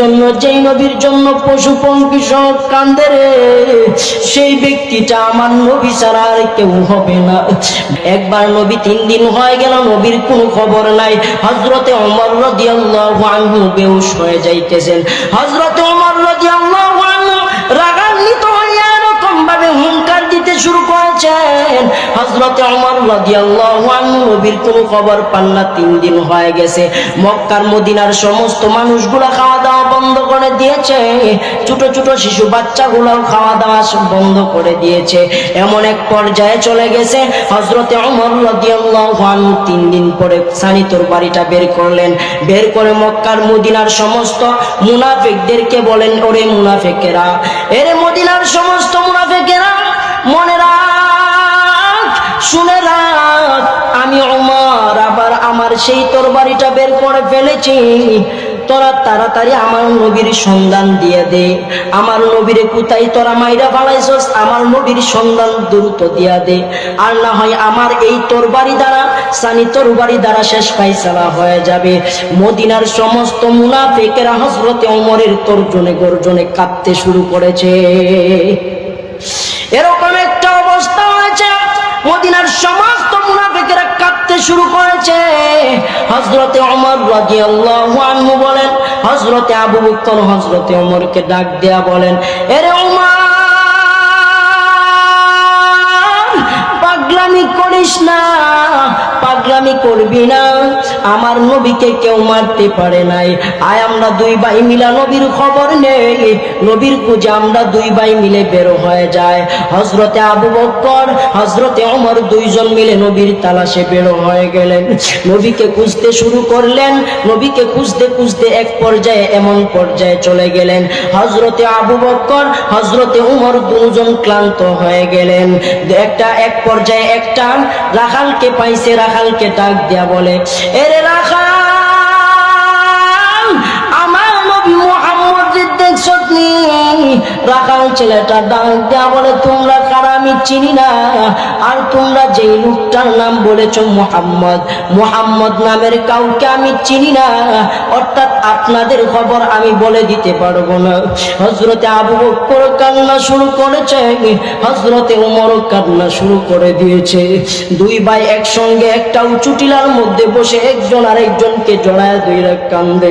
জন্য, যেই নবীর জন্য পশু পঙ্কি সব কান্দে সেই ব্যক্তিটা আমার নবী ছাড়া আর কেউ হবে না। একবার নবী তিন দিন হয়ে গেল, নবীর কোনো খবর নাই। হজরতে অমর রাদিয়াল্লাহু আনহু বেহুশ হয়ে যাইতেছেন। হজরতে করেছেন হজরতে অমর খবর পান না, তিন দিন হয়ে গেছে। মক্কার মদিনার সমস্ত মানুষগুলা খাওয়া দাওয়া বন্ধ করে দিয়েছে। ছোট ছোট শিশু খাওয়া দাওয়া বন্ধ করে দিয়েছে। এমন এক পর্যায়ে চলে গেছে হজরতে অমর রাদিয়াল্লাহু আনহু তিন দিন পরে সানি তোর বাড়িটা বের করলেন। বের করে মক্কার মদিনার সমস্ত মুনাফিকদেরকে বলেন, ওরে মুনাফিকেরা, এরে মদিনার সমস্ত শুনে রাখ, আমি ওমর আবার আমার সেই তরবারিটা বের করে ফেলেছি। তোরা তাড়াতাড়ি আমার নবীর সন্ধান দিয়ে দে। আমার নবীরে কোথায় তোরা মাইরা ফালাইছস? আমার নবীর সন্ধান দ্রুত দিয়া দে। আর না হয় আমার এই তরবারি দ্বারা, সানি দ্বারা শেষ ফাইসালা হয়ে যাবে। মদিনার সমস্ত মুনাফিকেরা হজরতে ওমরের তর্জনে গর্জনে কাঁদতে শুরু করেছে। এরকম মদিনার সমস্ত মুনাফিকেরা কাঁদতে শুরু করেছে। হজরতে অমর রাজি আনহু বলেন হজরতে আবু বকর হজরতে অমরকে ডাক দেয়া বলেন, এরে ওমর, পাগলামি করিস না পাগলামি করবি না। আমার নবীকে কেউ মারতে পারে নাই। আয়, আমরা দুই ভাই মিলা নবীর খবর নেই। নবীর খুঁজে আমরা দুই ভাই মিলে বের হয়ে যায় হজরতে আবু বক্কর হজরতে অমর দুইজন মিলে নবীর তালাশে বের হয়ে গেলেন। নবীকে খুঁজতে শুরু করলেন। নবীকে খুঁজতে খুঁজতে এক পর্যায়ে এমন পর্যায়ে চলে গেলেন। হজরতে আবু বক্কর হজরতে উমর দুজন ক্লান্ত হয়ে গেলেন। একটা এক পর্যায়ে একটা রাখালকে পাইছে রাখালকে ডাক দিয়া বলে, এরে রাখাল, আমার নবী মোহাম্মদ দেখছ রাখাল ছেলেটা ডাক দিয়া বলে, তোমরা আমি চিনি না। আর তোমরা যেই লোকটার নাম বলেছ মোহাম্মদ মোহাম্মদ নামের কাউকে আমি চিনি না। অর্থাৎ আপনাদের খবর আমি বলে দিতে পারব না। হজরতে আবু বকর কান্না শুরু করেছে হজরতে উমর কান্না শুরু করে দিয়েছে। দুই ভাই একসঙ্গে একটা উঁচু টিলার মধ্যে বসে একজন আরেকজনকে জড়ায় দুইরা কান্দে।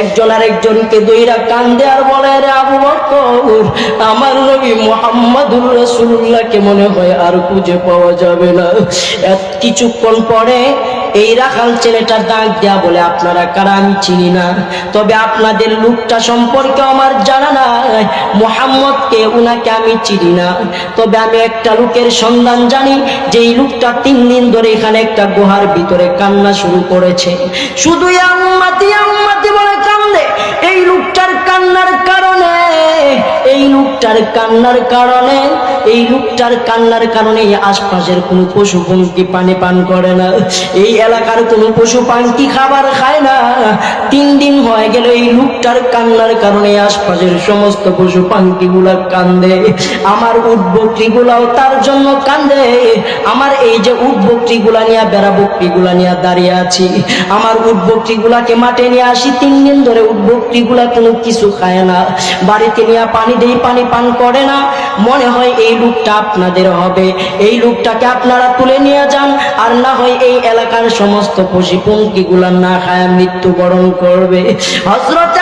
একজন আরেকজনকে দুইরা কান্দে আর বলে রে আবু বকর আমার নবী মোহাম্মদুর রাসূলুল্লাহকে মনে হয় আর খুঁজে পাওয়া যাবে না। এত কিছুক্ষণ পরে এই রাখাল ছেলেটা ডাক দেয়া বলে, আপনারা কারা? আমি চিনি না। তবে আপনাদের লোকটা সম্পর্কে আমার জানা নাই। মোহাম্মদকে, উনাকে আমি চিনি না। তবে আমি একটা লোকের সন্ধান জানি যে এই লোকটা তিন দিন ধরে এখানে একটা গুহার ভিতরে কান্না শুরু করেছে। শুধু আম্মাতি আম্মাতি বলে কান্দে। এই লোকটার কান্নার কারণে লোকটার কান্নার কারণে এই লোকটার কান্নার কারণে আশপাশের কোনো পশু পঙ্কি পানি পান করে না। এই এলাকার কোনো পশু পাঙ্কি খাবার খায় না। তিন দিন হয়ে গেল এই লোকটার কান্নার কারণে আশপাশের সমস্ত পশু পাঙ্কি গুলা কান্দে। আমার উট গুলাও তার জন্য কান্দে। আমার এই যে উটগুলা নিয়ে বেড়া বকরি গুলা নিয়ে দাঁড়িয়ে আছি, আমার উট গুলাকে মাঠে নিয়ে আসি, তিন দিন ধরে উটগুলা কোনো কিছু খায় না। বাড়িতে নিয়ে পানি দেই, পানি পান করে না। মনে হয় এই লোকটা আপনাদের হবে। এই লোকটাকে আপনারা তুলে নিয়ে যান, আর না হয় এই এলাকার সমস্ত পশু গুলা না খায় মৃত্যুবরণ করবে। হজরত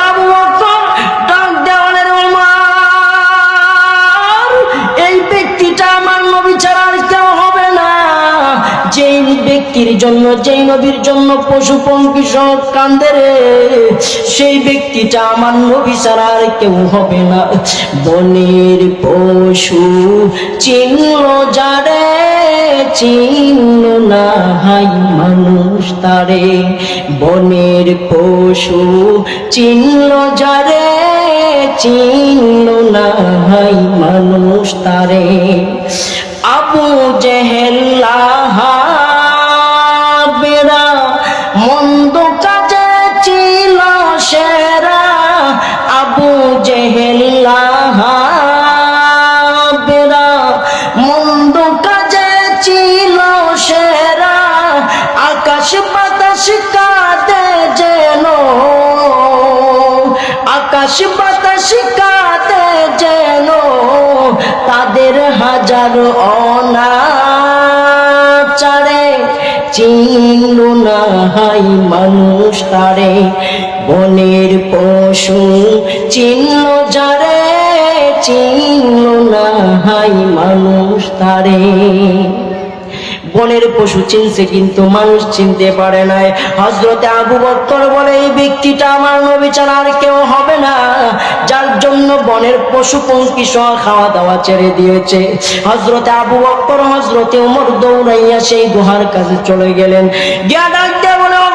যেই ব্যক্তির জন্য, যেই নবীর জন্য পশু, পঙ্কি সব কান্দে সেই ব্যক্তিটা আমার নবী ছাড়া আর কেউ হবে না। বনের পশু চিহ্ন যারে চিহ্ন না হাই মানুষ তারে। বনের পশু চিহ্ন যারে চিহ্ন না হাই মানুষ তারে। আবু জেহেল্লাহ করে শিখাতে যেন, তাদের হাজার অনাচারে চিনল না হাই মানুষ তারে, বনের পশু চিহ্ন যারে। চিনল না হাই মানুষ তারে। বনের পশু চিনছে, কিন্তু মানুষ চিনতে পারে নাই। হজরতে আবু বক্কর বলে, এই ব্যক্তিটা আমার নবী ছাড়া আর কেউ হবে না। যার জন্য বনের পশু পঙ্কি সহ খাওয়া দাওয়া ছেড়ে দিয়েছে। হজরতে আবু বক্কর হজরতে ওমর দৌড়াইয়া সেই গুহার কাছে চলে গেলেন। গিয়া ডাকতে বলে "ও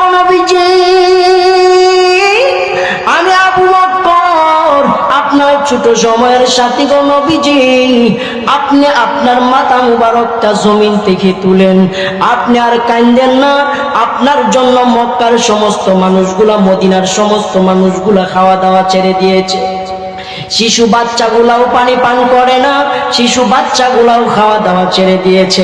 সময়ের সাথী গো নবীজি, আপনি আপনার মাথা মুবারকটা জমিন থেকে তুলেন। আপনি আর কান্দেন না, আপনার জন্য মক্কার সমস্ত মানুষগুলা, মদিনার সমস্ত মানুষগুলা খাওয়া দাওয়া ছেড়ে দিয়েছে। শিশু বাচ্চাগুলাও পানি পান করে না, শিশু বাচ্চাগুলাও খাওয়া দাওয়া ছেড়ে দিয়েছে।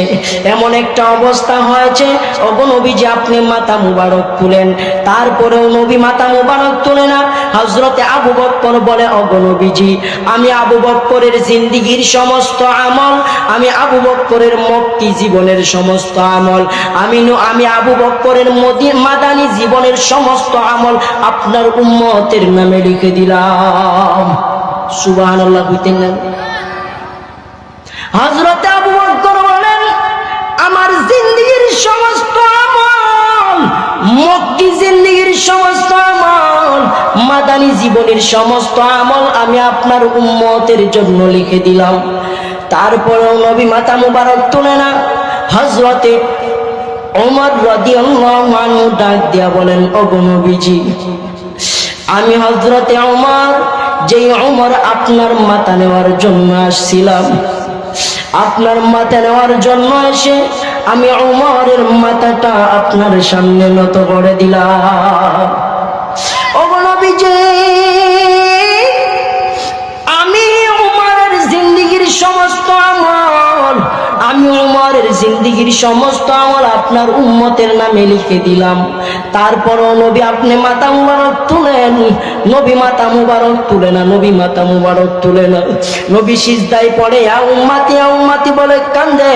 এমন একটা অবস্থা হয়েছে অগনবী যে আপনি মাথা মুবারক তুলেন। তারপরেও নবী মাথা মুবারক তুলে না। হজরতে আবু বক্কর বলে অগনবীজি আমি আবু বক্করের জিন্দিগির সমস্ত আমল, আমি আবু বক্করের মক্কি জীবনের সমস্ত আমল, আমি আমি আবু বক্করের মদি, মাদানী জীবনের সমস্ত আমল আপনার উম্মতের নামে লিখে দিলাম। সুবাহান আল্লাহ না হজরতে আবু বকর বলেন, আমার জিন্দগির সমস্ত আমল মক্কি জিন্দগির সমস্ত আমল, মাদানী জীবনের সমস্ত আমল আমি আপনার উম্মতের জন্য লিখে দিলাম। তারপরেও নবী মাতা মুবারক তুলে না। হজরতে ওমর রাদিয়াল্লাহু ডাক দিয়া বলেন, ওগো নবীজি, আমি হজরতে ওমর যেই ওমর আপনার মাথা নেওয়ার জন্য আসছিলাম, আপনার মাথা নেওয়ার জন্য এসে আমি ওমরের মাথাটা আপনার সামনে নত করে দিলাম। ওগো নবীজি! আমি উমারের জিন্দিগির সমস্ত আমল আপনার উম্মতের নামে লিখে দিলাম। তারপরও নবী আপনি মাতা মুবারক তুলেন। নবী মাতা মুবারক তুলে না, নবী মাতা মুবারক তুলে না। নবী সিজদাই পড়ে আ উম্মাতি বলে কান্দে।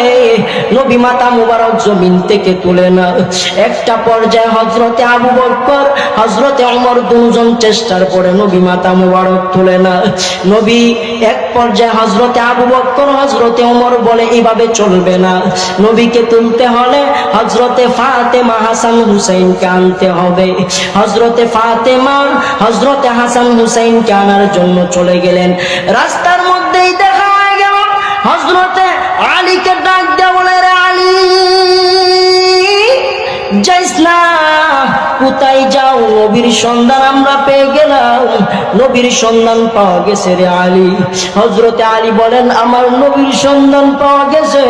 নবী মাতা মুবারক জমিন থেকে তুলে না। একটা পর্যায়ে হজরতে আবু বক্কর হজরতে অমর দুজন চেষ্টার পরে নবী মাতা মুবারক তুলে না। নবী এক পর্যায়ে হজরতে আবু বক্কর হজরতে অমর বলে, এভাবে চলবে না। নবীকে তুলতে হলে হজরতে ফাতেমা হাসান হুসাইনকে আনতে হবে। হজরতে ফাতেমা হজরতে হাসান হুসাইনকে আনার জন্য চলে গেলেন। রাস্তার মধ্যেই দেখা হয়ে গেল হজরতে আলীকে ডাক দেওয়া আলী না। কোথায় যাও? নবীর সন্ধান আমরা পেয়ে গেলাম। নবীর সন্ধান পাওয়া গেছে রে আলী। হজরতে আলী বলেন, আমার নবীর সন্ধান পাওয়া গেছে।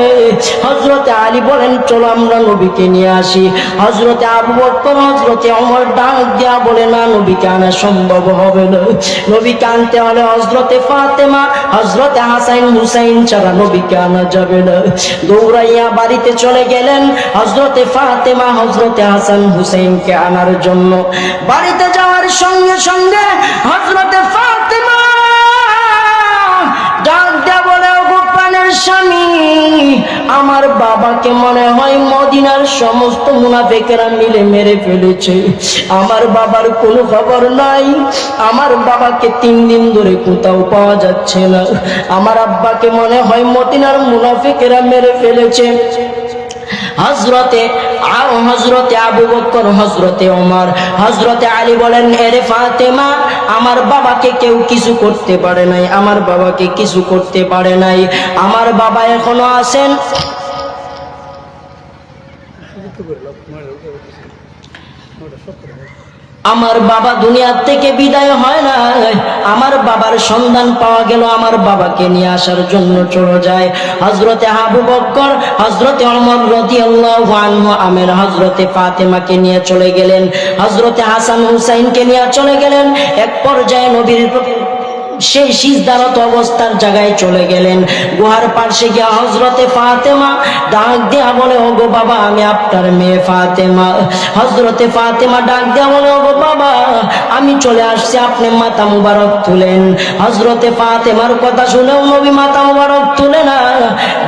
হজরতে আলী বলেন, চলো আমরা নবীকে নিয়ে আসি। হজরতে আবু বক্কর হজরতে অমর ডাক দেয়া বলে, না, নবীকে আনা সম্ভব হবে না। নবীকে আনতে হলে হজরতে ফাতেমা হজরতে হাসাইন হুসাইন ছাড়া নবীকে আনা যাবে না। দৌড়াইয়া বাড়িতে চলে গেলেন। হজরতে ফাতেমা হজরতে হাসান হুসাইনকে আনার জন্য। বাড়িতে যাওয়ার সঙ্গে সঙ্গে হজরতে ফাতেমা ডাক দেয়া বলে, "ওগো স্বামী, আমার বাবাকে মনে হয় মদিনার সমস্ত মুনাফেকেরা মিলে মেরে ফেলেছে। আমার বাবার কোনো খবর নাই। আমার বাবাকে তিন দিন ধরে কোথাও পাওয়া যাচ্ছে না। আমার আব্বাকে মনে হয় মদিনার মুনাফেকেরা মেরে ফেলেছে। হজরতে হজরতে আবু বক্কর হজরতে ওমর হজরতে আলী বলেন, এরে ফাতেমা, আমার বাবাকে কেউ কিছু করতে পারে নাই, আমার বাবাকে কিছু করতে পারে নাই, আমার বাবা এখনও আছেন? আমার বাবা দুনিয়ার থেকে বিদায় হয় না আমার বাবার সন্ধান পাওয়া গেল, আমার বাবাকে নিয়ে আসার জন্য চলে যায়। হজরতে হাবু বক্কর হজরতে অমর রতি আমের হজরতে ফাতেমাকে নিয়ে চলে গেলেন। হজরতে হাসান হুসাইনকে নিয়ে চলে গেলেন। এক পর্যায়ে নবীর সেই সিজদারত অবস্থার জায়গায় চলে গেলেন। গুহার পাশে গিয়া হজরতে ফাতেমা ডাক দেয়া বলে, ওগো বাবা, আমি আপনার মেয়ে ফাতেমা। হজরতে ফাতেমা ডাক দেয়া বলে, ওগো বাবা, আমি চলে আসছি, আপনি মাথা মুবারক তুলেন। হজরতে ফাতেমার কথা শুনেও নবী মাথা মুবারক তুলে না।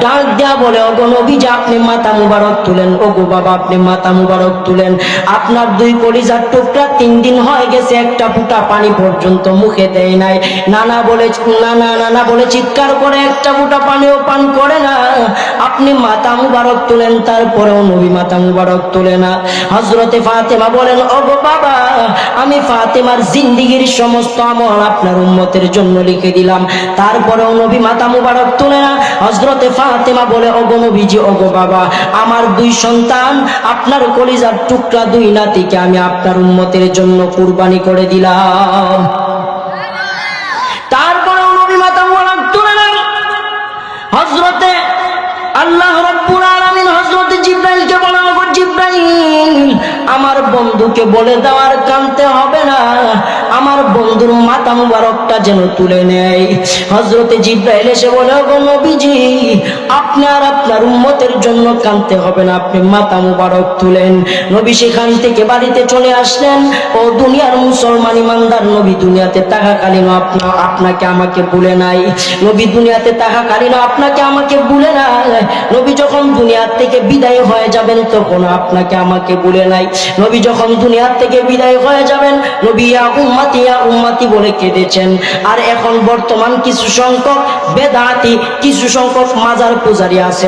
ডাক দেয়া বলে, ওগো নবী যে আপনি মাথা মুবারক তুলেন, ওগো বাবা, আপনি মাথা মুবারক তুলেন। আপনার দুই কলিজার টুকরা তিন দিন হয়ে গেছে, একটা ফুটা পানি পর্যন্ত মুখে দেয় নাই। নানা বলে নানা নানা বলে চিৎকার করে একটা ফুটা পানিও পান করে না। আপনি মাথা মুবারক তুলেন, তারপরেও নবী মাথা মুবারক তুলে না। হজরতে ফাতেমা বলেন, ওগো বাবা, আমি ফাতেমার জিন্দিগির সমস্ত আমল আপনার উম্মতের জন্য লিখে দিলাম। তারপরেও নবী মাথা মুবারক তুলে না। হজরতে ফাতেমা বলে, ওগো নবীজি, ওগো বাবা, আমার দুই সন্তান, আপনার কলিজার টুকরা দুই নাতিকে আমি আপনার উম্মতের জন্য কুরবানি করে দিলাম। হজরতে আল্লাহ রব্বুল আলামিন হজরতে জিব্রাইলকে বলেন, ওগো জিব্রাইল, আমার বন্ধুকে বলে দেওয়ার কানতে হবে না। আমার বন্ধুর মাথা মুবারকটা যেন তুলে নেয়। হজরতে জিব্রাইল এসে বলে, ওগো নবীজি আপনি আর আপনার উম্মতের জন্য কানতে হবে না, আপনি মাথা মুবারক তুলেন। নবী সেখান থেকে বাড়িতে চলে আসলেন। ও দুনিয়ার মুসলমান ইমানদার নবী, দুনিয়াতে থাকাকালীন আপনা, আপনাকে আমাকে ভুলে নাই। নবী, দুনিয়াতে থাকাকালীন আপনাকে আমাকে ভুলে নাই। নবী যখন দুনিয়ার থেকে বিদায় হয়ে যাবেন, তখন আপনাকে আমাকে ভুলে নাই। নবী যখন দুনিয়ার থেকে বিদায় হয়ে যাবেন, নবী, ইয়া উম্মাতি উম্মাতি বলে কেঁদেছেন। আর এখন বর্তমান কিছু সংখ্যক বেদাতি, কিছু সংখ্যক মাজার পূজারি আছে।